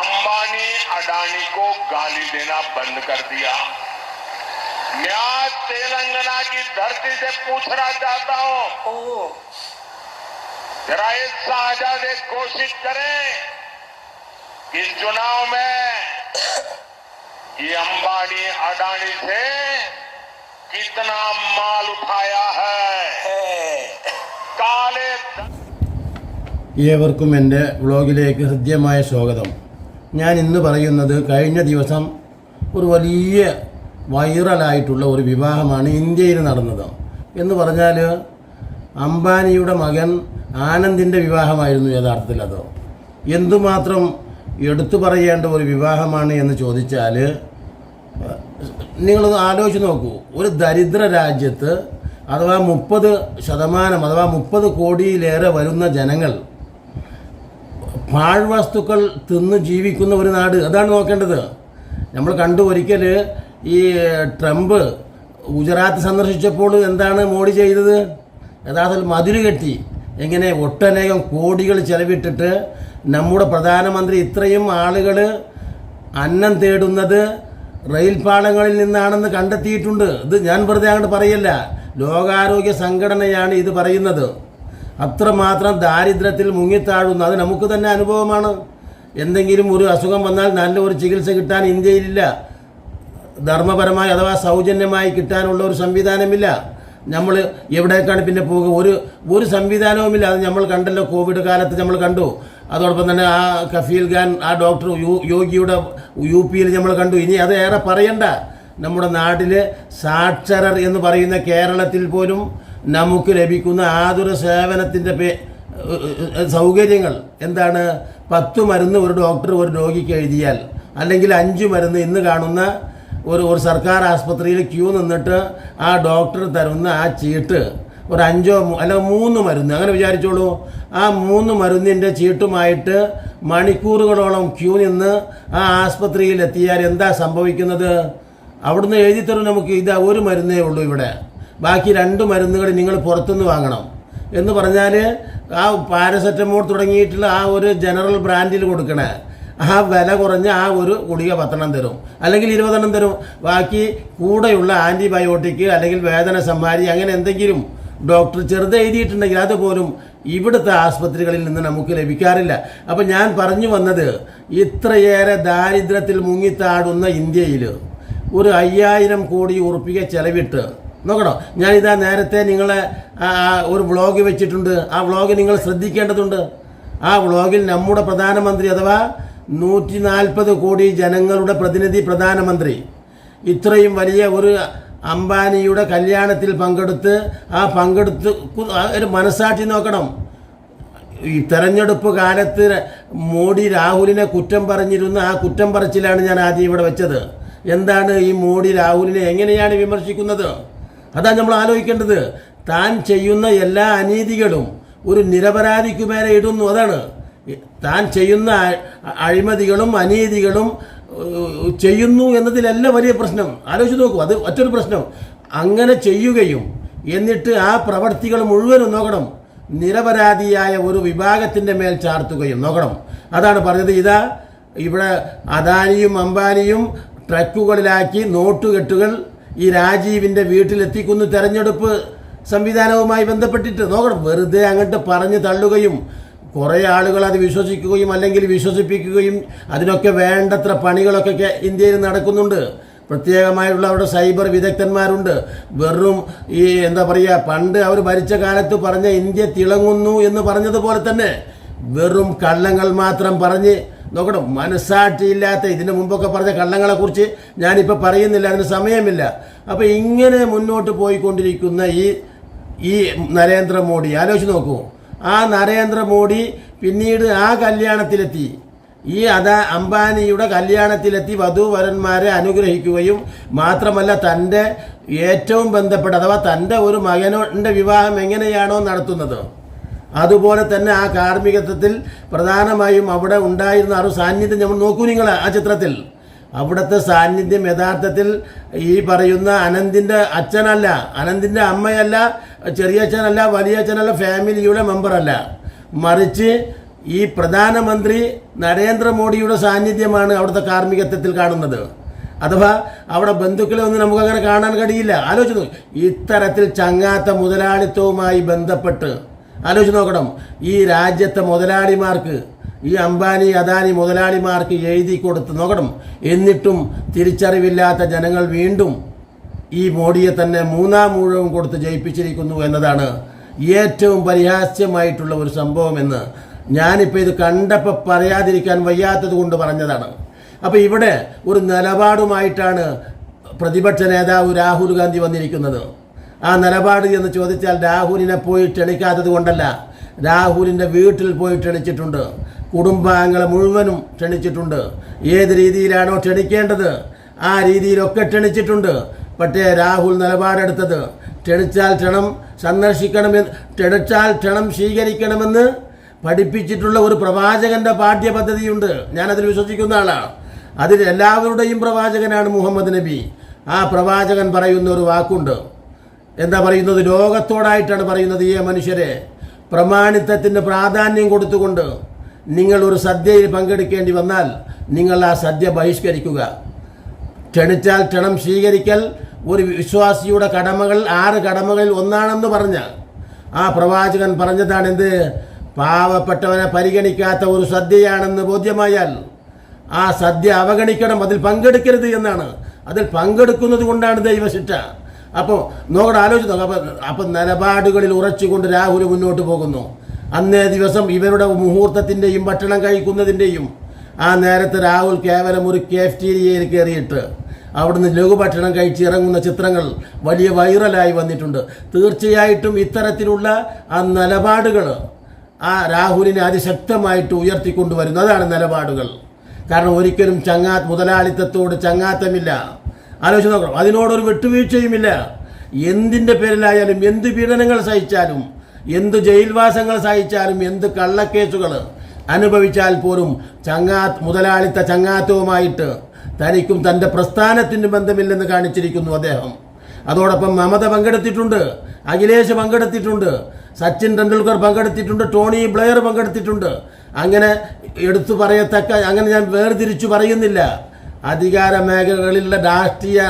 अंबानी अडानी को गाली देना बंद कर दिया मैं आज तेलंगाना की धरती से पूछना चाहता हूं ओ जरा इस साझा से कोशिश करें कि इस चुनाव में ये अंबानी अडानी से कितना माल उठाया है है काले धन ഏവർക്കും എൻ്റെ വ്ളോഗിലേക്ക് ഹൃദ്യമായ സ്വാഗതം ഞാൻ ഇന്ന് പറയുന്നത് കഴിഞ്ഞ ദിവസം ഒരു വലിയ വൈറലായിട്ടുള്ള ഒരു വിവാഹമാണ് ഇന്ത്യയിൽ നടന്നത്. എന്ന് പറഞ്ഞാൽ അംബാനിയുടെ മകൻ ആനന്ദിന്റെ വിവാഹമായിരുന്നു യഥാർത്ഥത്തിൽ അത്. എന്തുമാത്രം എടുത്തു പറയേണ്ട ഒരു വിവാഹമാണ് എന്ന് ചോദിച്ചാൽ നിങ്ങളൊന്ന് ആലോചിച്ച് നോക്കൂ. ഒരു ദരിദ്ര രാജ്യത്ത് അഥവാ മുപ്പത് ശതമാനം അഥവാ മുപ്പത് കോടിയിലേറെ വരുന്ന ജനങ്ങൾ പാഴ്വസ്തുക്കൾ തിന്ന് ജീവിക്കുന്ന ഒരു നാട്. അതാണ് നോക്കേണ്ടത്. നമ്മൾ കണ്ടു ഒരിക്കൽ ഈ ട്രംപ് ഗുജറാത്ത് സന്ദർശിച്ചപ്പോൾ എന്താണ് മോഡി ചെയ്തത്? യഥാർത്ഥത്തിൽ മതിൽ കെട്ടി. എങ്ങനെ ഒട്ടനേകം കോടികൾ ചെലവിട്ടിട്ട് നമ്മുടെ പ്രധാനമന്ത്രി ഇത്രയും ആളുകൾ അന്നം തേടുന്നത് റെയിൽ പാളങ്ങളിൽ നിന്നാണെന്ന് കണ്ടെത്തിയിട്ടുണ്ട്. ഇത് ഞാൻ വെറുതെ അങ്ങോട്ട് പറയല്ല. ലോകാരോഗ്യ സംഘടനയാണ് ഇത് പറയുന്നത്. അത്രമാത്രം ദാരിദ്ര്യത്തിൽ മുങ്ങിത്താഴുന്നു. അത് നമുക്ക് തന്നെ അനുഭവമാണ്. എന്തെങ്കിലും ഒരു അസുഖം വന്നാൽ നല്ല ഒരു ചികിത്സ കിട്ടാൻ ഇന്ത്യയിലില്ല. ധർമ്മപരമായി അഥവാ സൗജന്യമായി കിട്ടാനുള്ള ഒരു സംവിധാനമില്ല. നമ്മൾ എവിടേക്കാണ് പിന്നെ പോകുക? ഒരു ഒരു സംവിധാനവുമില്ല. അത് നമ്മൾ കണ്ടല്ലോ കോവിഡ് കാലത്ത് നമ്മൾ കണ്ടു. അതോടൊപ്പം തന്നെ ആ കഫീൽ ഖാൻ ആ ഡോക്ടർ യോഗിയുടെ യു പിയിൽ നമ്മൾ കണ്ടു. ഇനി അത് ഏറെ പറയണ്ട. നമ്മുടെ നാട്ടിൽ സാക്ഷരർ എന്ന് പറയുന്ന കേരളത്തിൽ പോലും നമുക്ക് ലഭിക്കുന്ന ആതുര സേവനത്തിന്റെ സൗകര്യങ്ങൾ എന്താണ്? പത്ത് മരുന്ന് ഒരു ഡോക്ടർ ഒരു രോഗിക്ക് എഴുതിയാൽ അല്ലെങ്കിൽ അഞ്ച് മരുന്ന് ഇന്ന് കാണുന്ന ഒരു ഒരു സർക്കാർ ആസ്പത്രിയിൽ ക്യൂ നിന്നിട്ട് ആ ഡോക്ടർ തരുന്ന ആ ചീട്ട് ഒരു അഞ്ചോ അല്ല മൂന്ന് മരുന്ന്. അങ്ങനെ വിചാരിച്ചോളൂ. ആ മൂന്ന് മരുന്നിന്റെ ചീട്ടുമായിട്ട് മണിക്കൂറുകളോളം ക്യൂ നിന്ന് ആ ആസ്പത്രിയിൽ എത്തിയാൽ എന്താ സംഭവിക്കുന്നത്? അവിടുന്ന് എഴുതി തരും നമുക്ക്. ഇതാ ഒരു മരുന്നേ ഉള്ളൂ ഇവിടെ. ബാക്കി രണ്ട് മരുന്നുകൾ നിങ്ങൾ പുറത്തുനിന്ന് വാങ്ങണം. എന്ന് പറഞ്ഞാൽ ആ പാരസെറ്റമോൾ തുടങ്ങിയിട്ടുള്ള ആ ഒരു ജനറൽ ബ്രാൻഡിൽ കൊടുക്കണേ. ആ വില കുറഞ്ഞ ആ ഒരു ഗുളിക പത്തെണ്ണം തരും. അല്ലെങ്കിൽ ഇരുപതെണ്ണം തരും. ബാക്കി കൂടെയുള്ള ആന്റിബയോട്ടിക് അല്ലെങ്കിൽ വേദന സംഹാരി അങ്ങനെ എന്തെങ്കിലും ഡോക്ടർ ചെറുത് എഴുതിയിട്ടുണ്ടെങ്കിൽ അതുപോലും ഇവിടുത്തെ ആസ്പത്രികളിൽ നിന്ന് നമുക്ക് ലഭിക്കാറില്ല. അപ്പം ഞാൻ പറഞ്ഞു വന്നത് ഇത്രയേറെ ദാരിദ്ര്യത്തിൽ മുങ്ങിത്താടുന്ന ഇന്ത്യയിൽ ഒരു അയ്യായിരം കോടി ഉറുപ്പിക ചെലവിട്ട് നോക്കണോ ഞാനിതാ നേരത്തെ നിങ്ങളെ ഒരു വ്ളോഗ് വെച്ചിട്ടുണ്ട്. ആ വ്ളോഗ് നിങ്ങൾ ശ്രദ്ധിക്കേണ്ടതുണ്ട്. ആ വ്ളോഗിൽ നമ്മുടെ പ്രധാനമന്ത്രി അഥവാ നൂറ്റി നാൽപ്പത് കോടി ജനങ്ങളുടെ പ്രതിനിധി പ്രധാനമന്ത്രി. ഇത്രയും വലിയ ഒരു അംബാനിയുടെ കല്യാണത്തിൽ പങ്കെടുത്ത് ആ പങ്കെടുത്ത് ഒരു മനസാക്ഷി നോക്കണം. ഈ തെരഞ്ഞെടുപ്പ് കാലത്ത് മോഡി രാഹുലിനെ കുറ്റം പറഞ്ഞിരുന്ന ആ കുറ്റം പറച്ചിലാണ് ഞാൻ ആദ്യം ഇവിടെ വെച്ചത്. എന്താണ് ഈ മോഡി രാഹുലിനെ എങ്ങനെയാണ് വിമർശിക്കുന്നത്? അതാണ് നമ്മൾ ആലോചിക്കേണ്ടത്. താൻ ചെയ്യുന്ന എല്ലാ അനീതികളും ഒരു നിരപരാധിക്കു മേലെ ഇടുന്നു. അതാണ്. താൻ ചെയ്യുന്ന അഴിമതികളും അനീതികളും ചെയ്യുന്നു എന്നതിലല്ല വലിയ പ്രശ്നം. ആലോചിച്ച് നോക്കൂ അത് മറ്റൊരു പ്രശ്നം. അങ്ങനെ ചെയ്യുകയും എന്നിട്ട് ആ പ്രവർത്തികൾ മുഴുവനും നോക്കണം. നിരപരാധിയായ ഒരു വിഭാഗത്തിന്റെ മേൽ ചാർത്തുകയും നോക്കണം. അതാണ് പറഞ്ഞത് ഇതാ. ഇവിടെ അദാനിയും അംബാനിയും ട്രക്കുകളിലാക്കി നോട്ടുകെട്ടുകൾ ഈ രാജീവിന്റെ വീട്ടിലെത്തിക്കുന്നു തെരഞ്ഞെടുപ്പ് സംവിധാനവുമായി ബന്ധപ്പെട്ടിട്ട് നോക്കണം. വെറുതെ അങ്ങോട്ട് പറഞ്ഞു തള്ളുകയും കുറേ ആളുകൾ അത് വിശ്വസിക്കുകയും അല്ലെങ്കിൽ വിശ്വസിപ്പിക്കുകയും അതിനൊക്കെ വേണ്ടത്ര പണികളൊക്കെ ഇന്ത്യയിൽ നടക്കുന്നുണ്ട്. പ്രത്യേകമായിട്ടുള്ള അവിടെ സൈബർ വിദഗ്ധന്മാരുണ്ട്. വെറും ഈ എന്താ പറയുക പണ്ട് അവർ ഭരിച്ച കാലത്ത് പറഞ്ഞ ഇന്ത്യ തിളങ്ങുന്നു എന്ന് പറഞ്ഞതുപോലെ തന്നെ വെറും കള്ളങ്ങൾ മാത്രം പറഞ്ഞ് നോക്കണം മനസ്സാക്ഷിയില്ലാത്ത ഇതിന് മുമ്പൊക്കെ പറഞ്ഞ കള്ളങ്ങളെക്കുറിച്ച് ഞാനിപ്പോൾ പറയുന്നില്ല അതിന് സമയമില്ല. അപ്പോൾ ഇങ്ങനെ മുന്നോട്ട് പോയിക്കൊണ്ടിരിക്കുന്ന ഈ ഈ നരേന്ദ്രമോദി ആലോചിച്ച് നോക്കൂ. ആ നരേന്ദ്രമോദി പിന്നീട് ആ കല്യാണത്തിലെത്തി. ഈ അതാ അംബാനിയുടെ കല്യാണത്തിലെത്തി വധുവരന്മാരെ അനുഗ്രഹിക്കുകയും മാത്രമല്ല തന്റെ ഏറ്റവും ബന്ധപ്പെട്ട അഥവാ തന്റെ ഒരു മകനോന്റെ വിവാഹം എങ്ങനെയാണോ നടത്തുന്നത്? അതുപോലെ തന്നെ ആ കാർമ്മികത്വത്തിൽ പ്രധാനമായും അവിടെ ഉണ്ടായിരുന്ന ആ ഒരു സാന്നിധ്യം നമ്മൾ നോക്കൂ നിങ്ങൾ ആ ചിത്രത്തിൽ. അവിടുത്തെ സാന്നിധ്യം യഥാർത്ഥത്തിൽ ഈ പറയുന്ന അനന്തിന്റെ അച്ഛനല്ല അനന്തിന്റെ അമ്മയല്ല ചെറിയച്ഛനല്ല വലിയച്ഛനല്ല ഫാമിലിയുടെ മെമ്പറല്ല. മറിച്ച് ഈ പ്രധാനമന്ത്രി നരേന്ദ്രമോദിയുടെ സാന്നിധ്യമാണ് അവിടുത്തെ കാർമ്മികത്വത്തിൽ കാണുന്നത്. അഥവാ അവിടെ ബന്ധുക്കളെ ഒന്നും നമുക്കങ്ങനെ കാണാൻ കഴിയില്ല. ആലോചിച്ചു ഇത്തരത്തിൽ ചങ്ങാത്ത മുതലാളിത്തവുമായി ബന്ധപ്പെട്ട് ആലോചിച്ച് നോക്കണം. ഈ രാജ്യത്തെ മുതലാളിമാർക്ക് ഈ അംബാനി അദാനി മുതലാളിമാർക്ക് എഴുതി കൊടുത്ത് നോക്കണം. എന്നിട്ടും തിരിച്ചറിവില്ലാത്ത ജനങ്ങൾ വീണ്ടും ഈ മോഡിയെ തന്നെ മൂന്നാം മൂഴവും കൊടുത്ത് ജയിപ്പിച്ചിരിക്കുന്നു എന്നതാണ് ഏറ്റവും പരിഹാസ്യമായിട്ടുള്ള ഒരു സംഭവമെന്ന് ഞാനിപ്പോൾ ഇത് കണ്ടപ്പോൾ പറയാതിരിക്കാൻ വയ്യാത്തത് കൊണ്ട് പറഞ്ഞതാണ്. അപ്പോൾ ഇവിടെ ഒരു നിലപാടുമായിട്ടാണ് പ്രതിപക്ഷ നേതാവ് രാഹുൽ ഗാന്ധി വന്നിരിക്കുന്നത്. ആ നിലപാട് എന്ന് ചോദിച്ചാൽ രാഹുലിനെ പോയി ക്ഷണിക്കാത്തത് കൊണ്ടല്ല. രാഹുലിന്റെ വീട്ടിൽ പോയി ക്ഷണിച്ചിട്ടുണ്ട്. കുടുംബാംഗങ്ങളെ മുഴുവനും ക്ഷണിച്ചിട്ടുണ്ട്. ഏത് രീതിയിലാണോ ക്ഷണിക്കേണ്ടത്? ആ രീതിയിലൊക്കെ ക്ഷണിച്ചിട്ടുണ്ട്. പക്ഷേ രാഹുൽ നിലപാടെടുത്തത് ക്ഷണിച്ചാൽ ക്ഷണം സന്ദർശിക്കണമെന്ന് ക്ഷണിച്ചാൽ ക്ഷണം സ്വീകരിക്കണമെന്ന് പഠിപ്പിച്ചിട്ടുള്ള ഒരു പ്രവാചകന്റെ പാഠ്യപദ്ധതിയുണ്ട്. ഞാനതിൽ വിശ്വസിക്കുന്ന ആളാണ് അതിൽ എല്ലാവരുടെയും പ്രവാചകനാണ് മുഹമ്മദ് നബി. ആ പ്രവാചകൻ പറയുന്ന ഒരു വാക്കുണ്ട്. എന്താ പറയുന്നത്? ലോകത്തോടായിട്ടാണ് പറയുന്നത് ഈ മനുഷ്യരെ. പ്രമാണിത്വത്തിന് പ്രാധാന്യം കൊടുത്തുകൊണ്ട് നിങ്ങൾ ഒരു സദ്യയിൽ പങ്കെടുക്കേണ്ടി വന്നാൽ നിങ്ങൾ ആ സദ്യ ബഹിഷ്കരിക്കുക. ക്ഷണിച്ചാൽ ക്ഷണം സ്വീകരിക്കൽ ഒരു വിശ്വാസിയുടെ കടമകൾ ആറ് കടമകളിൽ ഒന്നാണെന്ന് പറഞ്ഞ ആ പ്രവാചകൻ പറഞ്ഞതാണ് എന്ത് പാവപ്പെട്ടവനെ പരിഗണിക്കാത്ത ഒരു സദ്യയാണെന്ന് ബോധ്യമായാൽ ആ സദ്യ അവഗണിക്കണം അതിൽ പങ്കെടുക്കരുത് എന്നാണ്. അതിൽ പങ്കെടുക്കുന്നത് കൊണ്ടാണ് ദൈവശിക്ഷ. അപ്പോൾ നോക്കട്ടെ ആലോചിച്ച് നോക്കാം. അപ്പം അപ്പം നിലപാടുകളിൽ ഉറച്ചുകൊണ്ട് രാഹുൽ മുന്നോട്ട് പോകുന്നു. അന്നേ ദിവസം ഇവരുടെ മുഹൂർത്തത്തിന്റെയും ഭക്ഷണം കഴിക്കുന്നതിന്റെയും ആ നേരത്തെ രാഹുൽ കേവലം ഒരു കേഫ്റ്റീരിയയിൽ കയറിയിട്ട് അവിടുന്ന് ലഘുഭക്ഷണം കഴിച്ച് ഇറങ്ങുന്ന ചിത്രങ്ങൾ വലിയ വൈറലായി വന്നിട്ടുണ്ട്. തീർച്ചയായിട്ടും ഇത്തരത്തിലുള്ള ആ നിലപാടുകൾ ആ രാഹുലിനെ അതിശക്തമായിട്ട് ഉയർത്തിക്കൊണ്ടുവരുന്നു. അതാണ് നിലപാടുകൾ. കാരണം ഒരിക്കലും ചങ്ങാ മുതലാളിത്തത്തോട് ചങ്ങാത്തമില്ല. ആലോചിച്ച് നോക്കണം. അതിനോടൊരു വിട്ടുവീഴ്ചയുമില്ല. എന്തിന്റെ പേരിലായാലും എന്ത് പീഡനങ്ങൾ സഹിച്ചാലും എന്ത് ജയിൽവാസങ്ങൾ സഹിച്ചാലും എന്ത് കള്ളക്കേസുകൾ അനുഭവിച്ചാൽ പോലും ചങ്ങാ മുതലാളിത്ത ചങ്ങാത്തവുമായിട്ട് തനിക്കും തന്റെ പ്രസ്ഥാനത്തിന്റെ ബന്ധമില്ലെന്ന് കാണിച്ചിരിക്കുന്നു അദ്ദേഹം. അതോടൊപ്പം മമത പങ്കെടുത്തിട്ടുണ്ട് അഖിലേഷ് പങ്കെടുത്തിട്ടുണ്ട് സച്ചിൻ ടെണ്ടുൽക്കർ പങ്കെടുത്തിട്ടുണ്ട് ടോണി ബ്ലെയർ പങ്കെടുത്തിട്ടുണ്ട്. അങ്ങനെ എടുത്തു പറയത്തക്ക അങ്ങനെ ഞാൻ വേർതിരിച്ചു പറയുന്നില്ല. അധികാര മേഖലകളിലുള്ള രാഷ്ട്രീയ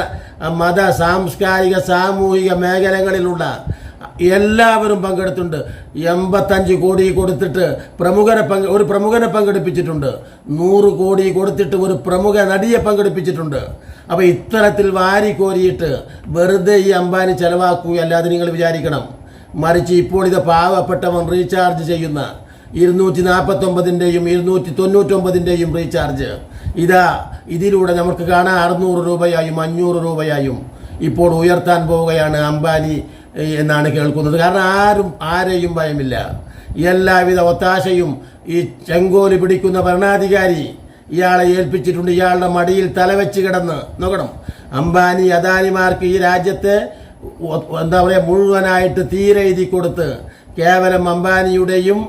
മത സാംസ്കാരിക സാമൂഹിക മേഖലകളിലുള്ള എല്ലാവരും പങ്കെടുത്തിട്ടുണ്ട്. എൺപത്തഞ്ച് കോടി കൊടുത്തിട്ട് പ്രമുഖരെ പങ്കെ ഒരു പ്രമുഖനെ പങ്കെടുപ്പിച്ചിട്ടുണ്ട്. നൂറ് കോടി കൊടുത്തിട്ട് ഒരു പ്രമുഖ നടിയെ പങ്കെടുപ്പിച്ചിട്ടുണ്ട്. അപ്പോൾ ഇത്തരത്തിൽ വാരിക്കോരിയിട്ട് വെറുതെ ഈ അംബാനി ചെലവാക്കുകയല്ലാതെ നിങ്ങൾ വിചാരിക്കണം. മറിച്ച് ഇപ്പോൾ ഇത് പാവപ്പെട്ടവൻ റീചാർജ് ചെയ്യുന്ന ഇരുന്നൂറ്റി നാൽപ്പത്തൊമ്പതിന്റെയും ഇരുന്നൂറ്റി തൊണ്ണൂറ്റൊമ്പതിന്റെയും റീചാർജ്. ഇതാ ഇതിലൂടെ നമുക്ക് കാണാൻ അറുന്നൂറ് രൂപയായും അഞ്ഞൂറ് രൂപയായും ഇപ്പോൾ ഉയർത്താൻ പോവുകയാണ് അംബാനി എന്നാണ് കേൾക്കുന്നത്. കാരണം ആരും ആരെയും ഭയമില്ല. എല്ലാവിധ ഒത്താശയും ഈ ചെങ്കോൽ പിടിക്കുന്ന ഭരണാധികാരി ഇയാളെ ഏൽപ്പിച്ചിട്ടുണ്ട്. ഇയാളുടെ മടിയിൽ തലവെച്ച് കിടന്ന് നോക്കണം. അംബാനി അദാനിമാർക്ക് ഈ രാജ്യത്തെ എന്താ പറയുക മുഴുവനായിട്ട് തീരെഴുതി കൊടുത്ത് കേവലം അംബാനിയുടെയും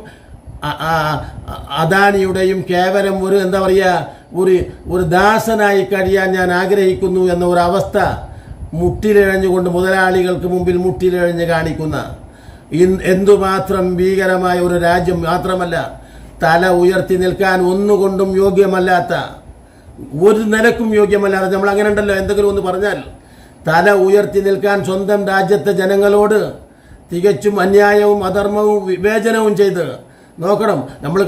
അദാനിയുടെയും കേവലം ഒരു എന്താ പറയുക ഒരു ഒരു ദാസനായി കഴിയാൻ ഞാൻ ആഗ്രഹിക്കുന്നു എന്ന ഒരു അവസ്ഥ മുട്ടിലിഴഞ്ഞുകൊണ്ട് മുതലാളികൾക്ക് മുമ്പിൽ മുട്ടിലിഴഞ്ഞ് കാണിക്കുന്ന. എന്തുമാത്രം ഭീകരമായ ഒരു രാജ്യം മാത്രമല്ല തല ഉയർത്തി നിൽക്കാൻ ഒന്നുകൊണ്ടും യോഗ്യമല്ലാത്ത ഒരു നിലക്കും യോഗ്യമല്ലാതെ നമ്മൾ അങ്ങനെ ഉണ്ടല്ലോ എന്തെങ്കിലും ഒന്ന് പറഞ്ഞാൽ. തല ഉയർത്തി നിൽക്കാൻ സ്വന്തം രാജ്യത്തെ ജനങ്ങളോട് തികച്ചും അന്യായവും അധർമ്മവും വിവേചനവും ചെയ്ത് നോക്കണം. നമ്മൾ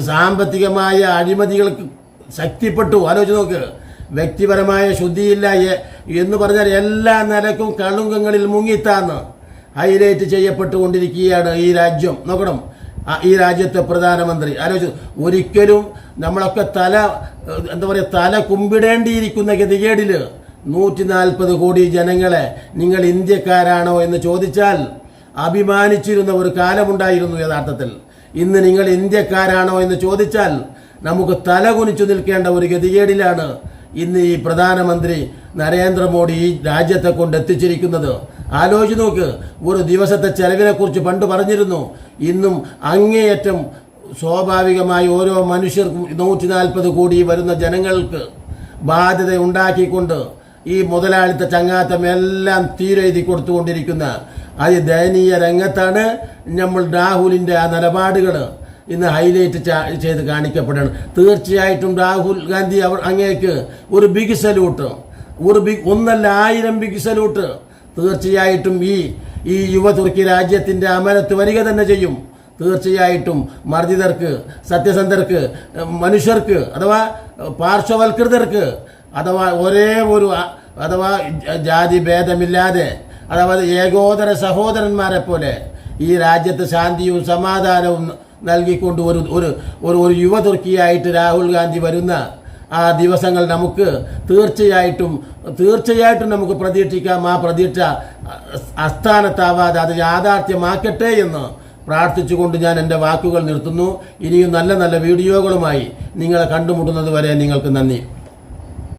സാമ്പത്തികമായ അഴിമതികൾക്ക് ശക്തിപ്പെട്ടു. ആലോചിച്ച് നോക്ക്. വ്യക്തിപരമായ ശുദ്ധിയില്ല. എന്ന് പറഞ്ഞാൽ എല്ലാ നിലക്കും കളുങ്കങ്ങളിൽ മുങ്ങിത്താന്ന് ഹൈലൈറ്റ് ചെയ്യപ്പെട്ടുകൊണ്ടിരിക്കുകയാണ് ഈ രാജ്യം. നോക്കണം. ഈ രാജ്യത്തെ പ്രധാനമന്ത്രി. ആലോചിച്ചു ഒരിക്കലും നമ്മളൊക്കെ തല എന്താ പറയുക തല കുമ്പിടേണ്ടിയിരിക്കുന്ന ഗതികേടിൽ നൂറ്റി നാൽപ്പത് കോടി ജനങ്ങളെ നിങ്ങൾ ഇന്ത്യക്കാരാണോ എന്ന് ചോദിച്ചാൽ അഭിമാനിച്ചിരുന്ന ഒരു കാലമുണ്ടായിരുന്നു യഥാർത്ഥത്തിൽ. ഇന്ന് നിങ്ങൾ ഇന്ത്യക്കാരാണോ എന്ന് ചോദിച്ചാൽ നമുക്ക് തലകുനിച്ചു നിൽക്കേണ്ട ഒരു ഗതികേടിലാണ് ഇന്ന് ഈ പ്രധാനമന്ത്രി നരേന്ദ്രമോദി ഈ രാജ്യത്തെ കൊണ്ട് എത്തിച്ചിരിക്കുന്നത്. ആലോചിച്ച് നോക്ക് ഒരു ദിവസത്തെ ചെലവിനെക്കുറിച്ച് പണ്ട് പറഞ്ഞിരുന്നു. ഇന്നും അങ്ങേയറ്റം സ്വാഭാവികമായി ഓരോ മനുഷ്യർക്കും നൂറ്റി നാൽപ്പത് കോടി വരുന്ന ജനങ്ങൾക്ക് ബാധ്യത ഉണ്ടാക്കിക്കൊണ്ട് ഈ മുതലാളിത്ത ചങ്ങാത്തം എല്ലാം തീരെഴുതി കൊടുത്തുകൊണ്ടിരിക്കുന്ന അതിദയനീയ രംഗത്താണ് നമ്മൾ രാഹുലിന്റെ ആ നിലപാടുകൾ ഇന്ന് ഹൈലൈറ്റ് ചെയ്ത് കാണിക്കപ്പെടുകയാണ് തീർച്ചയായിട്ടും രാഹുൽ ഗാന്ധി അവർ അങ്ങേക്ക് ഒരു ബിഗ് സല്യൂട്ട് ഒരു ബിഗ് ഒന്നല്ല ആയിരം ബിഗ് സല്യൂട്ട് തീർച്ചയായിട്ടും ഈ ഈ യുവ തുർക്കി രാജ്യത്തിന്റെ അമരത്ത് വരിക തന്നെ ചെയ്യും. തീർച്ചയായിട്ടും മർദ്ദിതർക്ക് സത്യസന്ധർക്ക് മനുഷ്യർക്ക് അഥവാ പാർശ്വവൽകൃതർക്ക് അഥവാ ഒരേ ഒരു അഥവാ ജാതി ഭേദമില്ലാതെ അഥവാ ഏകോദര സഹോദരന്മാരെ പോലെ ഈ രാജ്യത്ത് ശാന്തിയും സമാധാനവും നൽകിക്കൊണ്ട് ഒരു ഒരു ഒരു ഒരു യുവതുർക്കിയായിട്ട് രാഹുൽ ഗാന്ധി വരുന്ന ആ ദിവസങ്ങൾ നമുക്ക് തീർച്ചയായിട്ടും തീർച്ചയായിട്ടും നമുക്ക് പ്രതീക്ഷിക്കാം. ആ പ്രതീക്ഷ അസ്ഥാനത്താവാതെ അത് യാഥാർത്ഥ്യമാക്കട്ടെ എന്ന് പ്രാർത്ഥിച്ചുകൊണ്ട് ഞാൻ എന്റെ വാക്കുകൾ നിർത്തുന്നു. ഇനിയും നല്ല നല്ല വീഡിയോകളുമായി നിങ്ങളെ കണ്ടുമുട്ടുന്നത് വരെ നിങ്ങൾക്ക് നന്ദി.